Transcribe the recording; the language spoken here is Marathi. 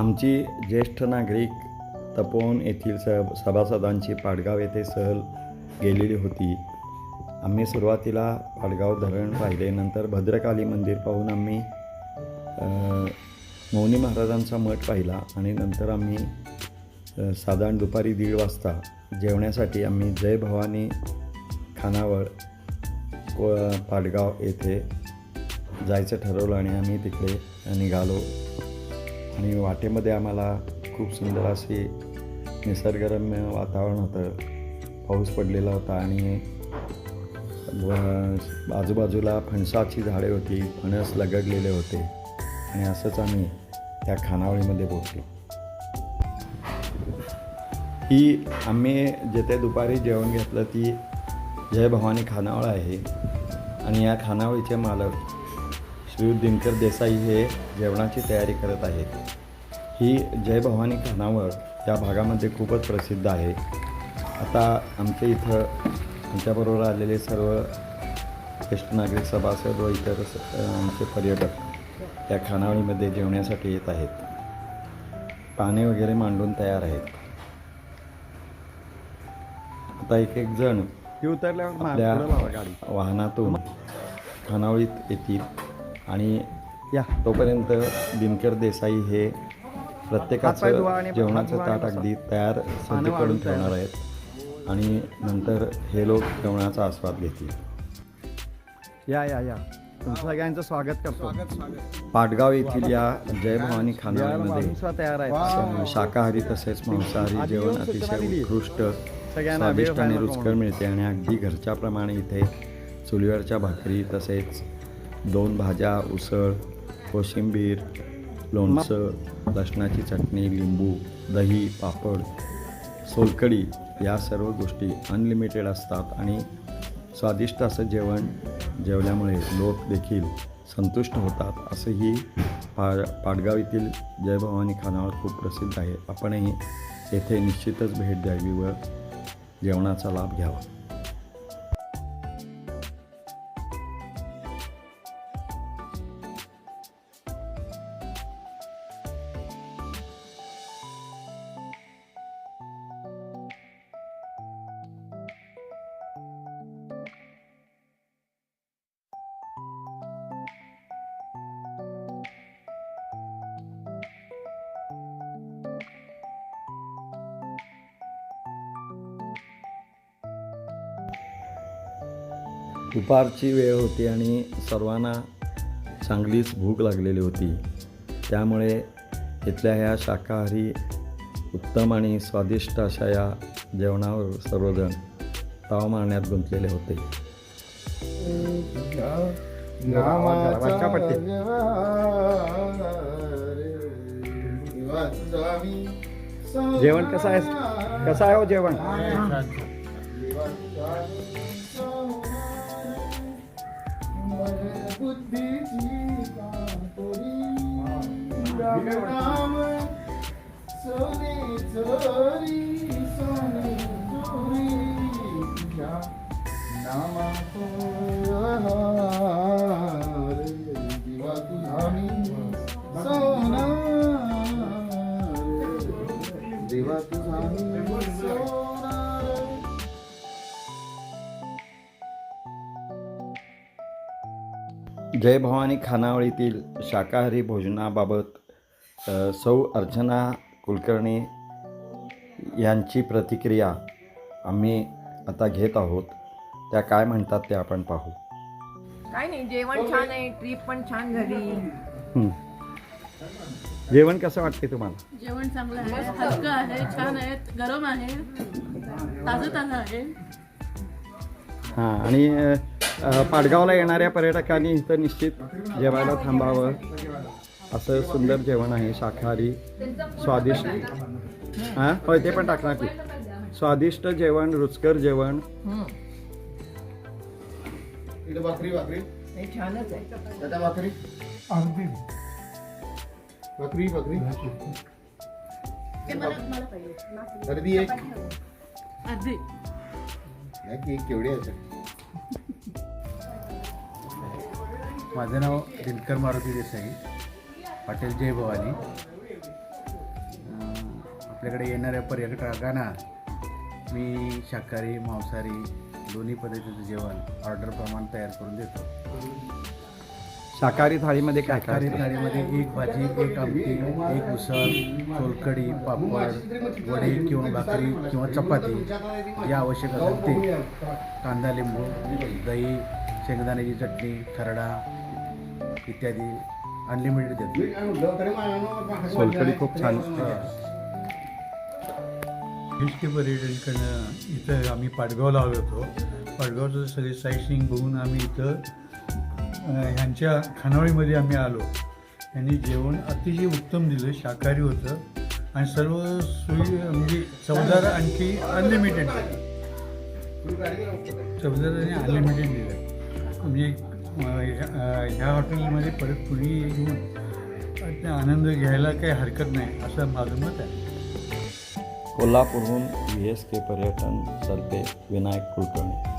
आमची ज्येष्ठ नागरिक तपोवन येथील स सभासदांची पाडगाव येथे सहल गेलेली होती. आम्ही सुरुवातीला पाडगाव धरण पाहिले नंतर भद्रकाली मंदिर पाहून आम्ही मौनी महाराजांचा मठ पाहिला आणि नंतर आम्ही साधारण दुपारी दीड वाजता जेवण्यासाठी आम्ही जय भवानी खानावळ को पाडगाव येथे जायचं ठरवलं आणि आम्ही तिकडे निघालो. आणि वाटेमध्ये आम्हाला खूप सुंदर असे निसर्गरम्य वातावरण होतं. पाऊस पडलेला होता आणि आजूबाजूला फणसाची झाडे होती फणस लगडलेले होते आणि असंच आम्ही त्या खानावळीमध्ये पोचलो ही आम्ही जिथे दुपारी जेवण घेतलं ती जय भवानी खानावळ आहे आणि या खानावळीचे मालक श्री दिनकर देसाई हे जेवणाची तयारी करत आहेत. ही जय भवानी खानावळ या भागामध्ये खूपच प्रसिद्ध आहे. आता आमच्या इथं आमच्याबरोबर आलेले सर्व ज्येष्ठ नागरिक सभासद व इतर आमचे पर्यटक या खानावळीमध्ये जेवण्यासाठी येत आहेत. पाने वगैरे मांडून तयार आहेत. आता एक एक जण आपल्या वाहनातून खानावळीत येतील. आणि या तोपर्यंत दिनकर देसाई हे प्रत्येकाचं जेवणाचं ताट अगदी तयार सज्ज पानं करून ठेवणार आहेत. आणि नंतर हे लोक जेवणाचा आस्वाद घेतील. या या या. सगळ्यांचं स्वागत करतो. पाटगाव येथील या जय भवानी या खानावळीमध्ये माणूस तयार आहेत शाकाहारी तसेच मांसाहारी जेवण अतिशय उत्कृष्ट सगळ्यांना स्वादिष्ट आणि रुचकर मिळते. आणि अगदी घरच्याप्रमाणे इथे चुलीवरच्या भाकरी तसेच दोन भाज्या उसळ कोशिंबीर लोणचं लसणाची चटणी लिंबू दही पापड सोलकडी या सर्व गोष्टी अनलिमिटेड असतात आणि स्वादिष्ट असं जेवण जेवल्यामुळे लोक देखील संतुष्ट होतात. असंही पा पाडगाव येथील जयभवानी खानावळ खूप प्रसिद्ध आहे. आपणही येथे निश्चितच भेट द्यावी व जेवणाचा लाभ घ्यावा. दुपारची वेळ होती आणि सर्वांना चांगलीच भूक लागलेली होती. त्यामुळे इथल्या ह्या शाकाहारी उत्तम आणि स्वादिष्ट अशा या जेवणावर सर्वजण ताव मारण्यात गुंतलेले होते. जेवण कसं आहे? कसं आहे हो जेवण? তোমারে বুদ্ধি চিন্তা করি রাম সোনে চোরি সোনে চোরি নাম जय भवानी खानावळीतील शाकाहारी भोजनाबाबत सौ अर्चना कुलकर्णी यांची प्रतिक्रिया आम्ही आता घेत आहोत. त्या काय म्हणतात ते आपण पाहू. काय नाही जेवण छान आहे ट्रिप पण छान झाली. जेवण कसं वाटते तुम्हाला? जेवण चांगलं आहे हलकं आहे छान आहे गरम आहे ताजं ताजं आहे. हां आणि पाडगावला येणाऱ्या पर्यटकांनी इथं निश्चित जेवायला थांबावं. असं सुंदर जेवण आहे शाकाहारी स्वादिष्ट. हां? होय ते पण टाकणार की. स्वादिष्ट जेवण रुचकर जेवण. भाकरी भाकरी. छानच आहे. दादा भाकरी. भाकरी अर्धी एक. अर्धी केवढी आहे माझं नाव दिनकर मारुती देसाई हॉटेल जय भवानी. आपल्याकडे येणाऱ्या पर्यटकांना मी शाकाहारी मांसाहारी दोन्ही पद्धतीचं जेवण ऑर्डरप्रमाणे तयार करून देतो. शाकाहारी थाळीमध्ये काय शाकाहारी? थाळीमध्ये एक भाजी एक आमटी एक उसळ सोलकढी पापड वडे किंवा भाकरी किंवा चपाती. जे आवश्यक असेल ते. कांदा लिंबू दही शेंगदाण्याची चटणी खरडा इत्यादी अनलिमिटेड देतो सोलकढी खूप छान. हिस्ट्री पर्यटनकडनं इथं आम्ही पाडगावला आलो होतो. पाडगावचं सगळे साईट सीईंग बघून आम्ही इथं ह्यांच्या खानावळीमध्ये आम्ही आलो. यांनी जेवण अतिशय उत्तम दिलं शाकाहारी होतं. आणि सर्व सोयी म्हणजे चवदार आणखी अनलिमिटेड चवदार आणि अनलिमिटेड दिलं. म्हणजे ह्या- ह्या हॉटेलमध्ये परत कुणी येऊन आनंद घ्यायला काही हरकत नाही असं माझं मत आहे. कोल्हापूरहून व्ही एस के पर्यटन सरते विनायक कुलकर्णी.